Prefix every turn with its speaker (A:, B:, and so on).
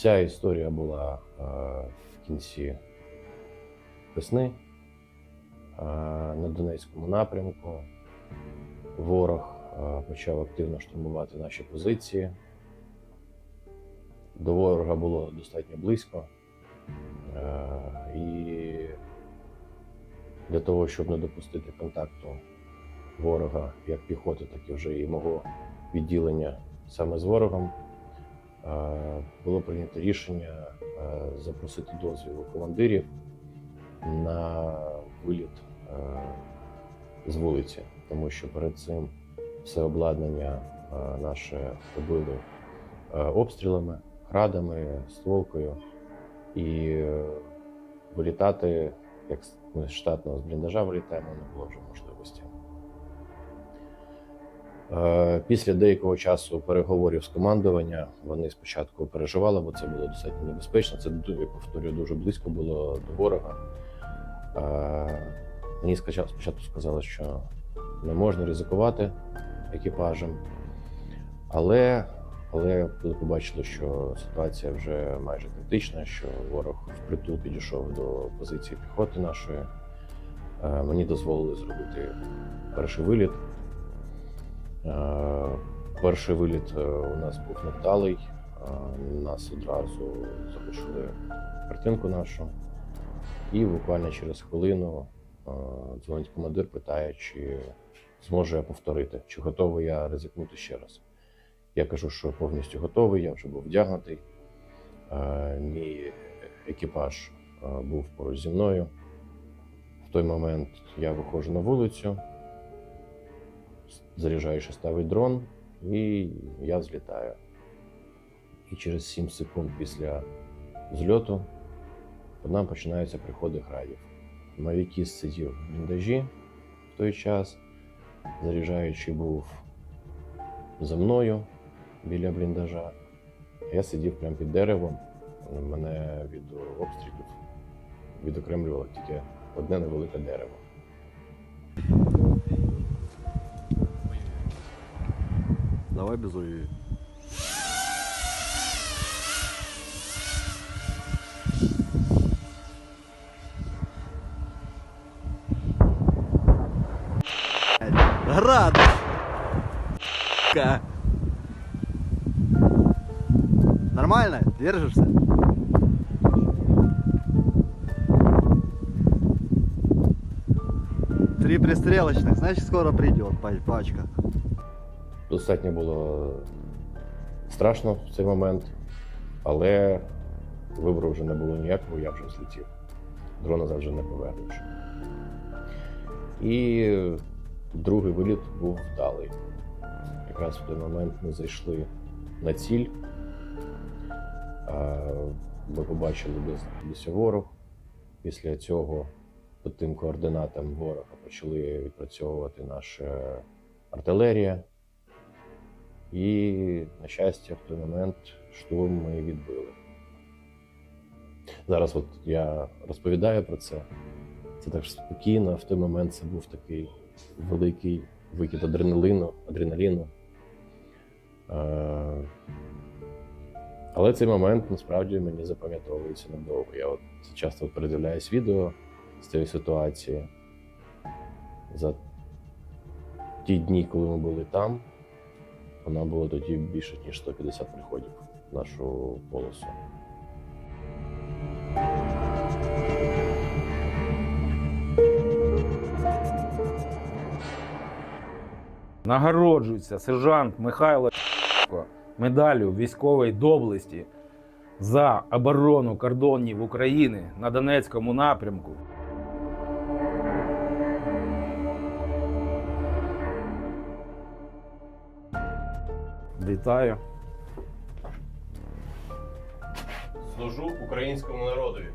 A: Ця історія була е, в кінці весни е, на Донецькому напрямку. Ворог е, почав активно штурмувати наші позиції. До ворога було достатньо близько. І для того, щоб не допустити контакту ворога як піхоти, так і вже і мого відділення саме з ворогом, було прийнято рішення е, запросити дозвіл у командирів на виліт е, з вулиці, тому що перед цим все обладнання е, наше робили е, обстрілами, градами, стволкою. І е, вилітати, як ми штатного з бліндажа вилітаємо, не було вже можливості. Е, Після деякого часу переговорів з командування вони спочатку переживали, бо це було достатньо небезпечно. Це я повторюю, дуже близько було до ворога. Е, Мені спочатку сказали, що не можна ризикувати екіпажем, але, але коли побачили, що ситуація вже майже критична, що ворог впритул підійшов до позиції піхоти нашої, е, мені дозволили зробити перший виліт. Е, Перший виліт е, у нас був невдалий. Е, Нас одразу залишили картинку нашу. І буквально через хвилину дзвонить командир, питає, чи зможу я повторити, чи готовий я ризикнути ще раз. Я кажу, що повністю готовий, я вже був вдягнутий. Мій екіпаж був поруч зі мною. В той момент я виходжу на вулицю, заряджаючи ставить дрон, і я взлітаю. І через 7 секунд після зльоту по нам починаються приходи градів. Мавікіс сидів в бліндажі в той час, заряджаючий був за мною біля бліндажа. Я сидів прямо під деревом. Мене від обстрілів відокремлювало тільки одне невелике дерево.
B: Давай без ой. Град! Ка. Нормально? Держишься? Три пристрелочных, значит скоро придет па- пачка.
A: Достатньо було страшно в цей момент, але вибору вже не було ніякого, я вже злетів. Дрона вже не повернеш. І другий виліт був вдалий. Якраз в той момент ми зайшли на ціль. Ми побачили, де ворог. Після цього по тим координатам ворога почали відпрацьовувати наша артилерія. І, на щастя, в той момент штурм ми відбили. Зараз от я розповідаю про це. Це так спокійно. В той момент це був такий великий викид адреналіну. адреналіну. Але цей момент насправді мені запам'ятовується надовго. Я от часто передивляюсь відео з цієї ситуації. За ті дні, коли ми були там, вона було тоді більше ніж 150 приходів в нашу полосу.
C: Нагороджується сержант Михайло медаллю військової доблесті за оборону кордонів України на Донецькому напрямку. Вітаю.
A: Служу українському народові.